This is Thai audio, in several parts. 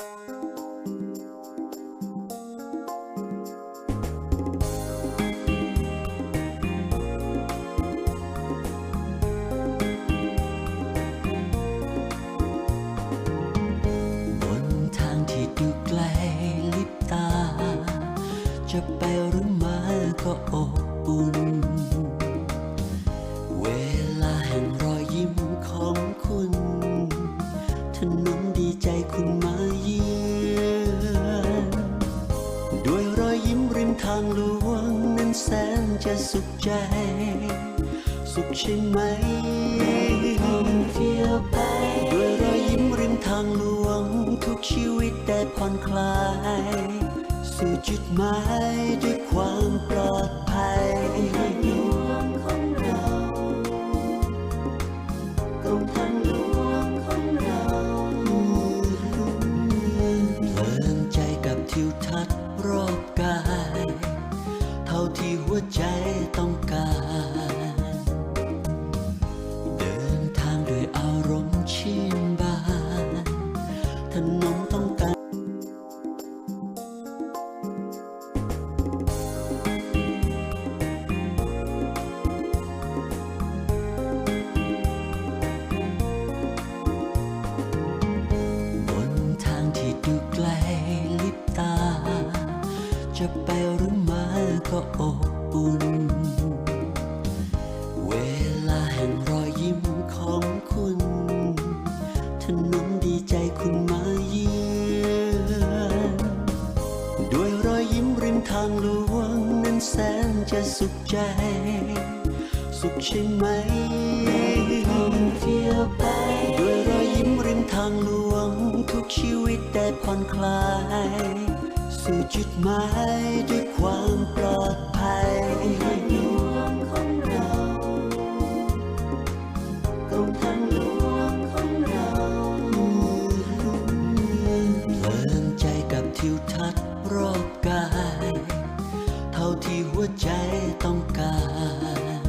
บางหลวงนั้นแสนจะสุขใจ สุขใช่ไหมท่องเที่ยวไปด้วยรอยยิ้มริมทางหลวง ทุกชีวิตได้ผ่อนคลาย สู่จุดหมายด้วยความปลอดภัย จะไปหรือมาก็อบอุ่น เวลาแห่งรอยยิ้มของคุณถนนดีใจคุณมาเยือนด้วยรอยยิ้มริมทางหลวงนั้นแสนจะสุขใจ สุขใช่ไหมท่องเที่ยวไปด้วยรอยยิ้มริมทางหลวงทุกชีวิตได้ผ่อนคลาย สู่จุดหมายด้วยความปลอดภัยหลวงของเรากรมทางลวงของเราเพลินใจกับทิวทัศน์รอบกาย เท่าที่หัวใจต้องการ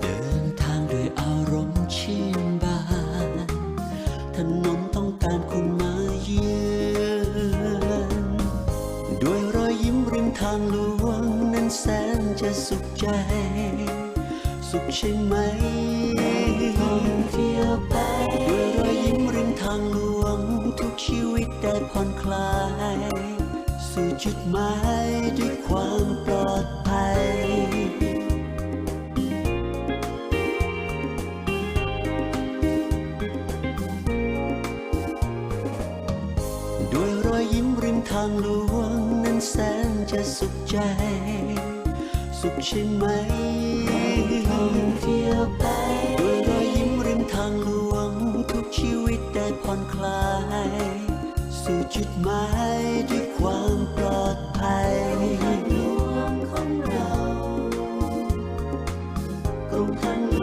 เดินทางด้วยอารมณ์ชื่นบานถนนางหลวงนั้นแสนจะสุขใจ สุขใช่ไหมท่องเที่ยวไปด้วยรอยยิ้มริมทางหลวง ทุกชีวิตได้ผ่อนคลาย สู่จุดหมายด้วยความปลอดภัยด้วยรอยยิ้มริมทางหลวง นแสนจะสุขใจ สุขใช่ไหมเที่ยวไปด้วยรอยยิ้มริมทางหลวง ทุกชีวิตได้ผ่อนคลาย สู่จุดหมายด้วยความปลอดภัยกองหลวงของเรากองทัง